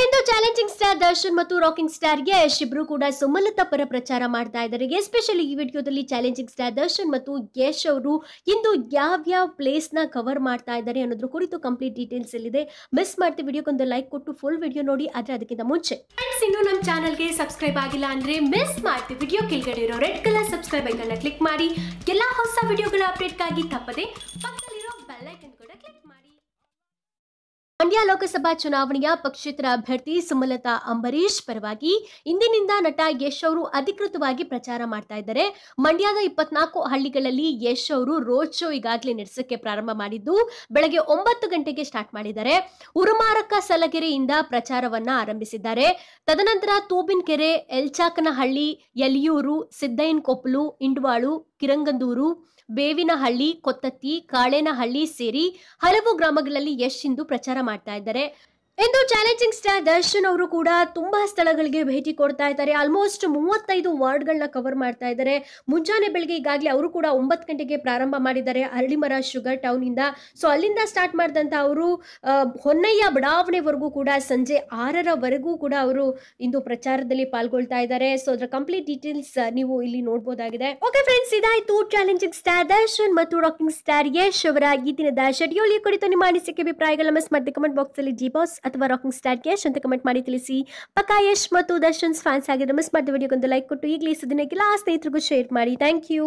ಇಂದು challenging star Darshan ಮತ್ತು rocking star Yash ಇಬ್ರು ಕೂಡ ಸುಮಲತಾ ಪರ ಪ್ರಚಾರ ಮಾಡ್ತಾ ಇದ್ದಾರೆ. ಎಸ್ಪೆಷಲಿ ಈ ವಿಡಿಯೋದಲ್ಲಿ ಚಾಲೆಂಜಿಂಗ್ ಸ್ಟಾರ್ ದರ್ಶನ್ ಮತ್ತು ಯಶ್ ಅವರು ಇಂದು ಯಾವ್ಯಾವ ನ ಕವರ್ ಮಾಡ್ತಾ ಇದ್ದಾರೆ ಅನ್ನೋದ್ರ ಕುರಿತು ಕಂಪ್ಲೀಟ್ ಡೀಟೇಲ್ಸ್ ಇಲ್ಲಿದೆ ಮಿಸ್ ಮಾಡ್ತೀವಿ ವಿಡಿಯೋಕ್ಕೊಂದು ಲೈಕ್ ಕೊಟ್ಟು ಫುಲ್ ವಿಡಿಯೋ ನೋಡಿ, ಆದ್ರೆ ಅದಕ್ಕಿಂತ ಮುಂಚೆ. ಇನ್ನು ನಮ್ಮ ಚಾನಲ್ಗೆ ಸಬ್ಸ್ಕ್ರೈಬ್ ಆಗಿಲ್ಲ ಅಂದ್ರೆ ಮಿಸ್ ಮಾಡ್ತೀವಿ ವಿಡಿಯೋ ಕೆಳಗಡೆ ಇರೋ ರೆಡ್ ಕಲರ್ ಸಬ್ಸ್ಕ್ರೈಬ್ ಐಕನ್ನ ಕ್ಲಿಕ್ ಮಾಡಿ. ಎಲ್ಲಾ ಹೊಸ ವಿಡಿಯೋಗಳ ಅಪ್ಡೇಟ್ಗಾಗಿ ತಪ್ಪದೆ ಮಂಡ್ಯ ಲೋಕಸಭಾ ಚುನಾವಣೆಯ ಪಕ್ಷೇತರ ಅಭ್ಯರ್ಥಿ ಸುಮಲತಾ ಅಂಬರೀಶ್ ಪರವಾಗಿ ಇಂದಿನಿಂದ ನಟ ಯಶ್ ಅವರು ಅಧಿಕೃತವಾಗಿ ಪ್ರಚಾರ ಮಾಡ್ತಾ ಇದ್ದಾರೆ. ಮಂಡ್ಯದ ಇಪ್ಪತ್ನಾಲ್ಕು ಹಳ್ಳಿಗಳಲ್ಲಿ ಯಶ್ ಅವರು ರೋಡ್ ಶೋ ಈಗಾಗಲೇ ನಡೆಸಕ್ಕೆ ಪ್ರಾರಂಭ ಮಾಡಿದ್ದು ಬೆಳಗ್ಗೆ ಒಂಬತ್ತು ಗಂಟೆಗೆ ಸ್ಟಾರ್ಟ್ ಮಾಡಿದ್ದಾರೆ. ಉರುಮಾರಕ ಸಲಗೆರೆಯಿಂದ ಪ್ರಚಾರವನ್ನ ಆರಂಭಿಸಿದ್ದಾರೆ. ತದನಂತರ ತೂಬಿನಕೆರೆ, ಎಲ್ಚಾಕನಹಳ್ಳಿ ಯಲಿಯೂರು ಸಿದ್ದಯ್ಯನಕೊಪ್ಪಲು, ಇಂಡ್ವಾಳು ಕಿರಂಗಂದೂರು ಬೇವಿನಹಳ್ಳಿ ಕೊತ್ತತ್ತಿ ಕಾಳೇನಹಳ್ಳಿ ಸೇರಿ ಹಲವು ಗ್ರಾಮಗಳಲ್ಲಿ ಯಶ್ ಇಂದು ಪ್ರಚಾರ ಮಾಡ್ತಾ ಇದ್ದಾರೆ. ಇಂದು ಚಾಲೆಂಜಿಂಗ್ ಸ್ಟಾರ್ ದರ್ಶನ್ ಅವರು ಕೂಡ ತುಂಬಾ ಸ್ಥಳಗಳಿಗೆ ಭೇಟಿ ಕೊಡ್ತಾ ಇದ್ದಾರೆ. ಆಲ್ಮೋಸ್ಟ್ ಮೂವತ್ತೈದು ವಾರ್ಡ್ಗಳನ್ನ ಕವರ್ ಮಾಡ್ತಾ ಇದ್ದಾರೆ. ಮುಂಜಾನೆ ಬೆಳಗ್ಗೆ ಈಗಾಗಲೇ ಅವರು ಕೂಡ ಒಂಬತ್ತು ಗಂಟೆಗೆ ಪ್ರಾರಂಭ ಮಾಡಿದ್ದಾರೆ ಅರಳಿಮರ ಶುಗರ್ ಟೌನ್ ಇಂದ. ಸೊ ಅಲ್ಲಿಂದ ಸ್ಟಾರ್ಟ್ ಮಾಡಿದಂತ ಅವರು ಹೊನ್ನಯ್ಯ ಬಡಾವಣೆವರೆಗೂ ಕೂಡ ಸಂಜೆ ಆರರವರೆಗೂ ಕೂಡ ಅವರು ಇಂದು ಪ್ರಚಾರದಲ್ಲಿ ಪಾಲ್ಗೊಳ್ತಾ ಇದ್ದಾರೆ. ಸೊ ಅದರ ಕಂಪ್ಲೀಟ್ ಡೀಟೇಲ್ಸ್ ನೀವು ಇಲ್ಲಿ ನೋಡಬಹುದಾಗಿದೆ ಓಕೆ ಫ್ರೆಂಡ್ಸ್ ಇದಾಯ್ತು ಚಾಲೆಂಜಿಂಗ್ ಸ್ಟಾರ್ ದರ್ಶನ್ ಮತ್ತು ರಾಕಿಂಗ್ ಸ್ಟಾರ್ ಯಶ್ ಅವರ ಈ ದಿನದ ಶೆಡ್ಯೂಲ್ ಕುರಿತು ನಿಮ್ಮ ಅನಿಸಿಕೆ ಅಭಿಪ್ರಾಯಗಳ ಮಿಸ್ ಮಾಡಿ ಕಮೆಂಟ್ ಬಾಕ್ಸ್ ಅಲ್ಲಿ ಜಿ ಬಾಸ್ ಅಥವಾ ರಾಕಿಂಗ್ ಸ್ಟಾರ್ ಯಶ್ ಅಂತ ಕಮೆಂಟ್ ಮಾಡಿ ತಿಳಿಸಿ. ಪಕ್ಕಾ ಯಶ್ ಮತ್ತು ದರ್ಶನ್ಸ್ ಫ್ಯಾನ್ಸ್ ಆಗಿದ್ರೆ ಮಿಸ್ ಮಾಡಿದ ವಿಡಿಯೋಗೊಂದು ಲೈಕ್ ಕೊಟ್ಟು, ಈಗಲೇ ಸುದ್ದಿನಕ್ಕೆ ಎಲ್ಲ ಸ್ನೇಹಿತರಿಗೂ ಶೇರ್ ಮಾಡಿ. Thank you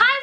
hi